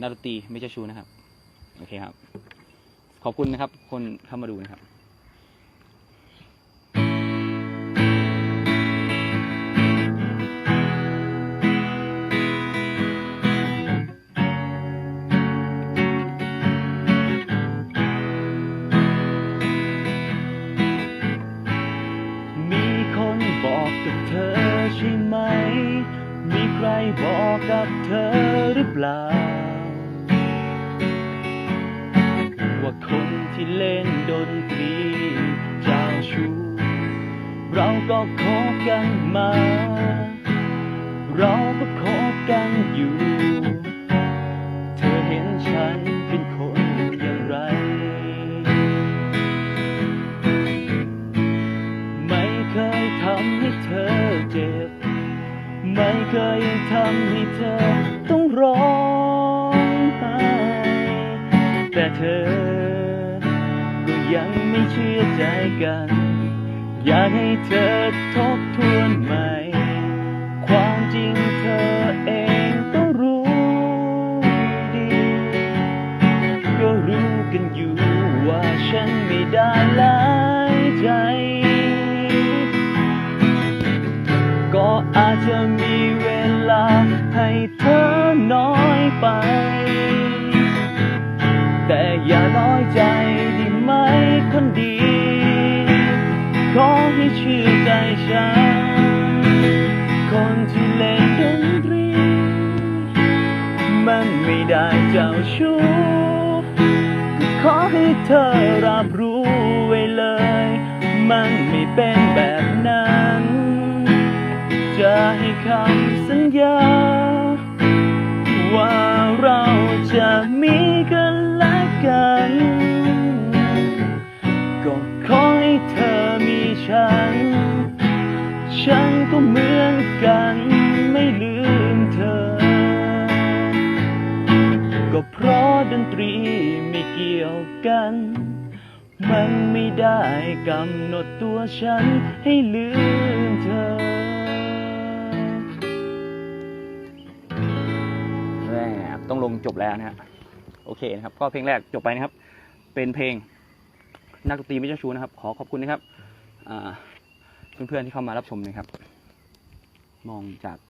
นักดนตรีไม่เจ้าชู้นะครับ โอเคครับ ขอบคุณนะครับ คนเข้ามาดูนะครับมีคนบอกกับเธอใช่ไหมมีใครบอกกับเธอหรือเปล่า เล่นดนตรีเจ้าชู้เราก็คบกันมา เราก็คบกันอยู่ เธอเห็นฉันเป็นคนอย่างไร ไม่เคยทำให้เธอเจ็บ ไม่เคยทำให้เธอต้องร้องไห้แต่เธอ ยังไม่เชื่อใจกัน อยากให้เธอทบทวนใหม่ ความจริงเธอเองก็รู้ดี ก็รู้กันอยู่ว่าฉันไม่ได้หลายใจ ก็อาจจะมีเวลาให้เธอน้อยไป ฉัน คนที่เล่นดนตรี มันไม่ได้เจ้าชู้ขอให้เธอรับรู้ไว้เลย มันไม่เป็นแบบนั้น จะให้คำสัญญา กัน มันไม่ได้กำหนดตัวฉันให้ลืมเธอ แหม่ต้องลงจบแล้วนะฮะ โอเคนะครับ ก็เพลงแรกจบไปนะครับ เป็นเพลงนักดนตรีไม่เจ้าชู้นะครับ ขอขอบคุณนะครับเพื่อนๆที่เข้ามารับชมนะครับ มองจาก